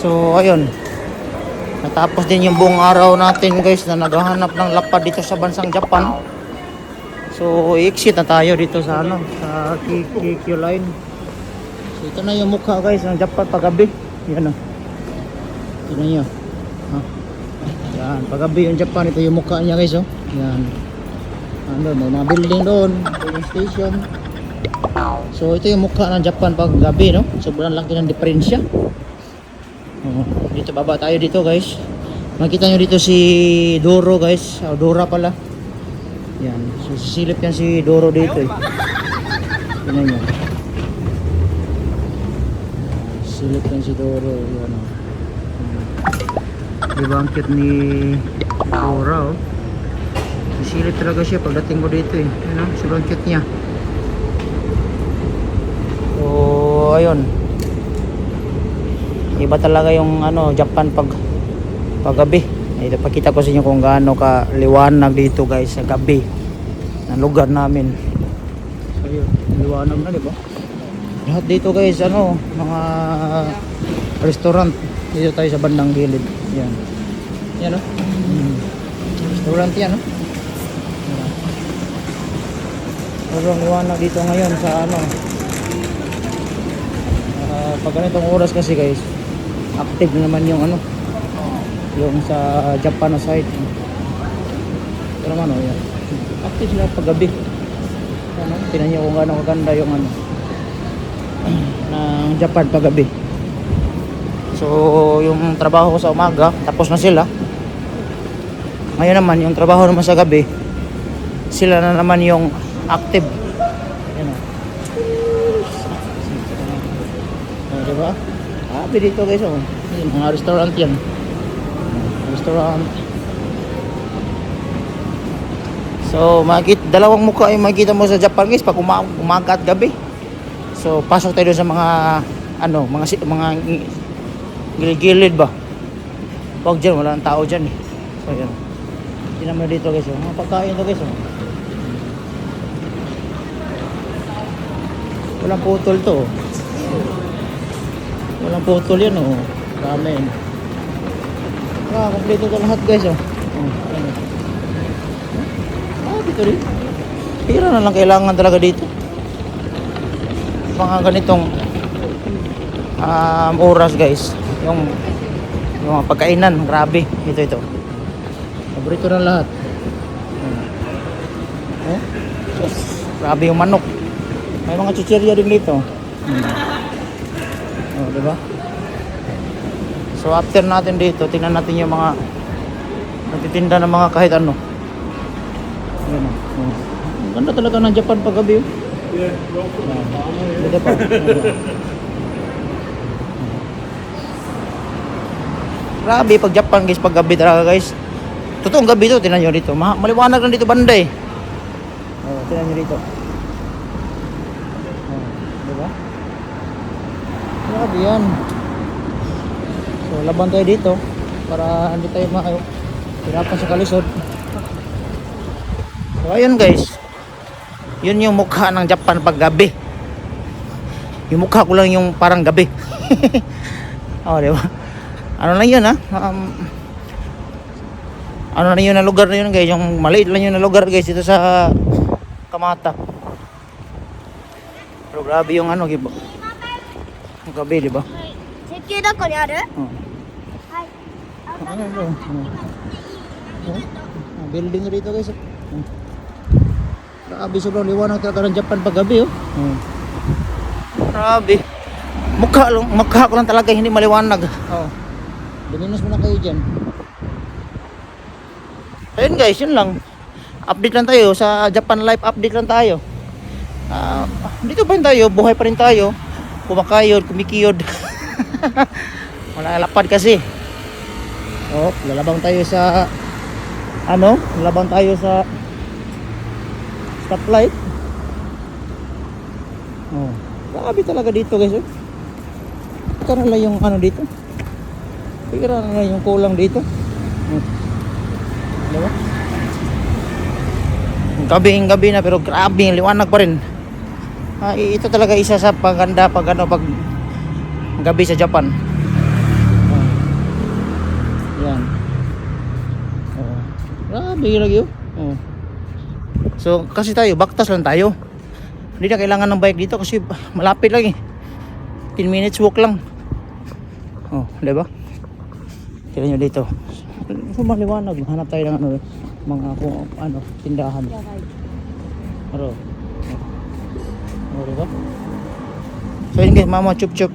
So, ayun. Natapos din yung buong araw natin guys na naghahanap ng lapad dito sa bansang Japan. So, i-exit na tayo dito sa ano, sa KQ line. So, ito na yung mukha guys ng Japan paggabi. Yan o. Ito na yun. Ha? Yan, paggabi yung Japan, ito yung mukha niya guys oh. Yan. Ano, may mga building doon, police station. So, ito yung mukha ng Japan paggabi no. Sobrang laki ng diferensya. Oo. dito baba tayo dito guys. Makita nyo dito si Doro guys. Oh, Dora pala. Yan. So sisilip yan si Doro dito eh. Tingnan nyo. Silip yan si Doro. Yan oh. Diba ang cute ni Dora oh. Sisilip talaga siya pagdating mo dito eh. Yan oh. Sobrang cute niya. So ayun iba talaga yung ano Japan pag paggabi. Ito pakita ko sa inyo kung gaano ka liwanag dito guys sa gabi ng lugar namin. So yun liwanag na di ba? Lahat dito guys ano mga restaurant. Dito tayo sa bandang gilid. Yan. Yan o mm. restaurant yan o sobrang liwanag dito ngayon sa ano Ah, pag ganitong oras kasi guys active na naman yung ano yung sa Japan na site naman oh yan. Active sila pag gabi ano, tinan nyo kung gaano kaganda yung ano ng Japan pag gabi so yung trabaho ko sa umaga tapos na sila. Ngayon naman yung trabaho naman sa gabi sila na naman yung active. Yan oh. Oh, di ba? Happy dito guys oh. Yan, mga restaurant yan. Restaurant. So, makikita, dalawang mukha yung makikita mo sa Japan guys pag uma umaga at gabi. So, pasok tayo sa mga ano, mga mga gi- gilid-gilid ba. Huwag dyan, wala nang tao dyan eh. So, yan. Tingnan mo dito guys oh. Mga pagkain to guys oh. Walang putol to oh. Walang putol yan oh. Dami. Ah, kompleto to lahat guys oh. Oh, ayan, oh. Ah, dito rin. Pira na lang kailangan talaga dito. Mga ganitong um, oras guys. Yung yung mga pagkainan, grabe. Ito ito. Paborito na lahat. Oh. Yes. Grabe yung manok. May mga chichirya din dito. Hmm. Oh, di ba? So after natin dito, tingnan natin yung mga nagtitinda ng mga kahit ano. Ayan o. Oh. Ganda talaga ng Japan pag gabi. Oh. Yeah. Ganda pa. Grabe pag Japan guys, pag gabi talaga guys. Totoong gabi to, tingnan nyo dito. Ma maliwanag lang dito banda eh. Oh, tingnan nyo dito. Oh, di ba? Grabe yan. So, laban tayo dito para hindi tayo mahirapan sa kalisod. So, ayun guys. Yun yung mukha ng Japan pag gabi. Yung mukha ko lang yung parang gabi. oh, di ba? Ano lang yun ha? Um, ano na yun na lugar na yun guys? Yung maliit lang yun na lugar guys dito sa Kamata. Pero grabe yung ano, gibo Yung gabi, di ba? 石油どこにある Oh. はい。 Ano ito? Oh. Oh. Oh, Building rito guys. Oh. Grabe sobrang liwanag talaga ng Japan pag gabi oh. Oh. Grabe. Mukha lang, mukha ko lang talaga hindi maliwanag. Oh. Luminos mo na kayo dyan. Ayun guys, yun lang. Update lang tayo sa Japan Life update lang tayo. Ah, dito pa rin tayo, buhay pa rin tayo. Kumakayod, kumikiyod. Wala lapad kasi. Oh, lalabang tayo sa ano? Lalabang tayo sa stoplight. Oh, grabe talaga dito guys. Oh. Ito na lang yung ano dito. Pira na yung kulang dito. Oh. Diba? Gabing gabi na pero grabe yung liwanag pa rin. Ah, i- ito talaga isa sa paganda pag ano pag gabi sa Japan. Oh. Yan. Oh. Grabe lagi oh. Oh. So, kasi tayo, baktas lang tayo. Hindi na kailangan ng bike dito kasi malapit lang eh. 10 minutes walk lang. Oh, di ba? Tignan nyo dito. So, maliwanag. Hanap tayo ng ano, mga kung ano, tindahan. Pero, oh, di ba? So, yun guys, mama, chup chup.